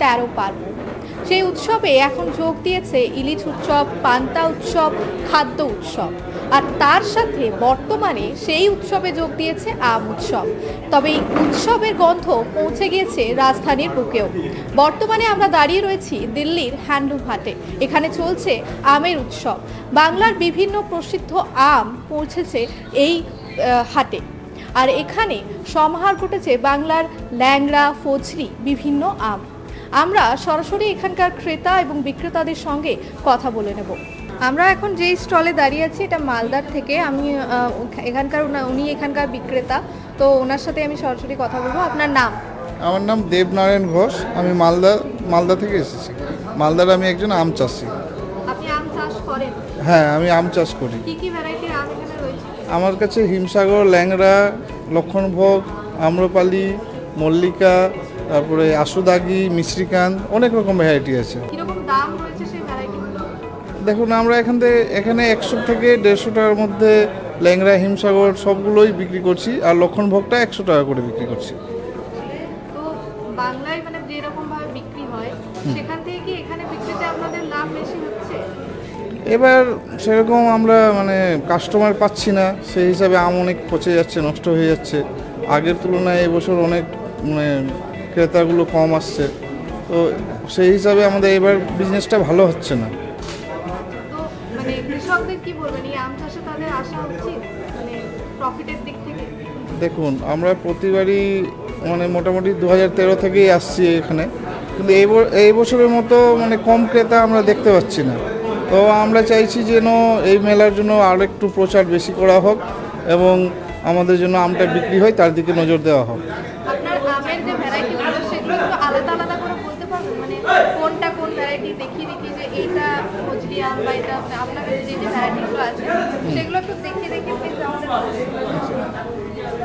তেরো পার্বণ। সেই উৎসবে এখন যোগ দিয়েছে ইলিশ উৎসব, পান্তা উৎসব, খাদ্য উৎসব। আর তার সাথে বর্তমানে সেই উৎসবে যোগ দিয়েছে আম উৎসব। তবে এই উৎসবের গন্ধ পৌঁছে গিয়েছে রাজধানীর বুকেও। বর্তমানে আমরা দাঁড়িয়ে রয়েছি দিল্লির হ্যান্ডলুম এখানে চলছে আমের উৎসব। বাংলার বিভিন্ন প্রসিদ্ধ আম পৌঁছেছে এই হাটে। আর এখানে সমাহার ঘটেছে বাংলার ল্যাংড়া ফজলি বিভিন্ন আম। আমরা সরাসরি এখানকার ক্রেতা এবং বিক্রেতাদের সঙ্গে কথা বলে নেব। আমরা এখন যেই স্টলে দাঁড়িয়ে আছি এটা মালদার থেকে। আমি এখানকার উনি এখানকার বিক্রেতা তো ওনার সাথে আমি সরাসরি কথা বলব। আপনার নাম? আমার নাম দেবনারায়ণ ঘোষ। আমি মালদা মালদা থেকে এসেছি। মালদার আমি একজন আম চাষি। আপনি আম চাষ করেন? হ্যাঁ আমি আম চাষ করি। কি কি আমার কাছে হিমসাগর ল্যাংড়া লক্ষণভোগ আম্রপালি মল্লিকা তারপরে আশুদাগি মিশ্রিকান্ত অনেক রকম ভ্যারাইটি আছে। দেখুন আমরা এখান থেকে এখানে একশো থেকে দেড়শো টাকার মধ্যে ল্যাংড়া হিমসাগর সবগুলোই বিক্রি করছি আর লক্ষণভোগটা একশো টাকা করে বিক্রি করছি। বাংলায় মানে যেরকম ভাবে বিক্রি হয় সেখান থেকে কি এখানে বিক্রিতে আপনাদের লাভ বেশি হচ্ছে? এবার সেরকম আমরা মানে কাস্টমার পাচ্ছি না। সেই হিসাবে আম অনেক পচে যাচ্ছে নষ্ট হয়ে যাচ্ছে। আগের তুলনায় এবছর অনেক মানে ক্রেতাগুলো কম আসছে। তো সেই হিসাবে আমাদের এবার বিজনেসটা ভালো হচ্ছে না। মানে মানে দেখুন আমরা প্রতিবারই মানে মোটামুটি দু হাজার তেরো থেকেই আসছি এখানে। কিন্তু এই বছরের মতো মানে কম ক্রেতা আমরা দেখতে পাচ্ছি না। তো আমরা চাইছি যেন এই মেলার জন্য আর একটু প্রচার বেশি করা হোক এবং আমাদের জন্য আমটা বিক্রি হয় তার দিকে নজর দেওয়া হোক।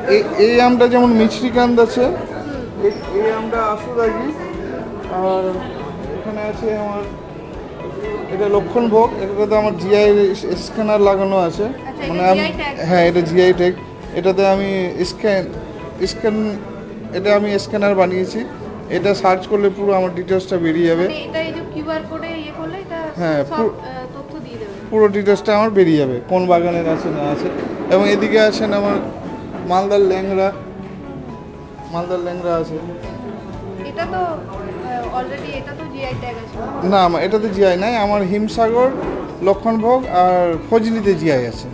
এই এই আমটা যেমন মিছরিকান্দ আছে এই- আমটা আশুরাগি আর এখানে আছে আমার এটা লক্ষণভোগ এটাতে আমার জিআই স্ক্যানার লাগানো আছে। আচ্ছা, মানে আমি হ্যাঁ এটা জিআই টেক এটাতে আমি স্ক্যান স্ক্যান এটা আমি স্ক্যানার বানিয়েছি। এটা সার্চ করলে পুরো আমার ডিটেলসটা বেরিয়ে যাবে। মানে ইয়ে হ্যাঁ, পুরো ডিটেলসটা আমার বেরিয়ে যাবে কোন বাগানের আছে না আছে। এবং এদিকে আছেন আমার মালদার ল্যাংরা মালদার ল্যাংরা আছে। এটা তো অলরেডি এটা তো জিআই ট্যাগ আছে। না এটাতে জিআই নাই, আমার হিমসাগর, লক্ষণভোগ আর ফজলিতে জিআই আছে।